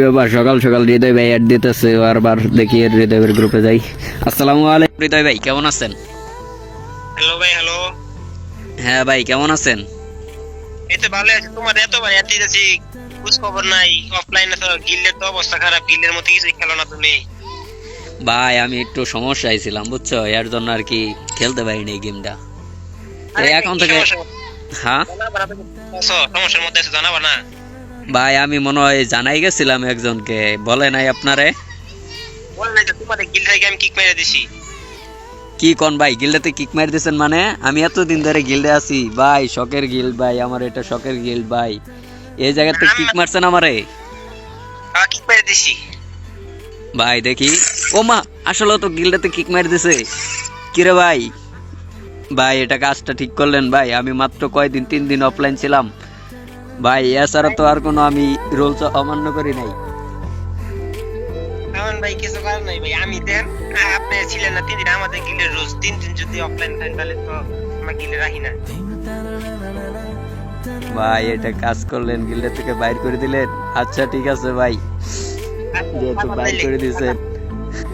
ব্যাপার সকাল সকাল হৃদয় ভাই অ্যাড দিতেছে বারবার দেখি গ্রুপে যাই। আসসালামু আলাইকুম হৃদয় ভাই কেমন আছেন? হ্যালো ভাই হ্যালো হ্যাঁ ভাই কেমন আছেন? এই তো ভালো আছে। তোমার এত দিতেছি খোঁজ খবর নাই। অফলাইনে তো গিল্ডের তো অবস্থা খারাপ গিল্ডের মতো কিছুই খেলো না তুমি। ভাই আমি একটু সমস্যায় ছিলাম বুঝছ? এর জন্য আর কি খেলতে পারিনি এই গেমটা এখন থেকে হ্যাঁ? সমস্যার মধ্যে আছো জানাবা না। ভাই আমি মনে হয় জানাই গেছিলাম একজনকে। বলে নাই আপনারে? কি কোন ভাই গিল্ডেতে কিক মার দিয়েছেন মানে? আমি এতদিন ধরে গিল্ডে আছি। ভাই শখের গিল্ড ভাই আমার এটা শখের গিল্ড ভাই। এই জায়গাতে কিক মারছেন আমারে? কিক মেরে দিছি। ভাই দেখি। ও মা আসলে তো গিল্ডেতে কিক মার দিছে। কিরে ভাই? ভাই এটা কাজটা ঠিক করলেন ভাই। আমি মাত্র কয়দিন তিন দিন অফলাইন ছিলাম। ভাই এছাড়া তো আর কোনো আমি রুলস অমান্য করি নাই। ভাই কিছু করার নাই ভাই। আমি দেন আপনি ছিলেন না তিন দিন আমাদের গিল্ডের রোজ তিন দিন যদি অফলাইন থাকেন তাহলে তো আমার গিল্ডে রাখি না। ভাই এটা কাজ করলেন গিল্ডে থেকে বাইর করে দিলেন। আচ্ছা ঠিক আছে ভাই। যেহেতু বাইর করে দিয়েছেন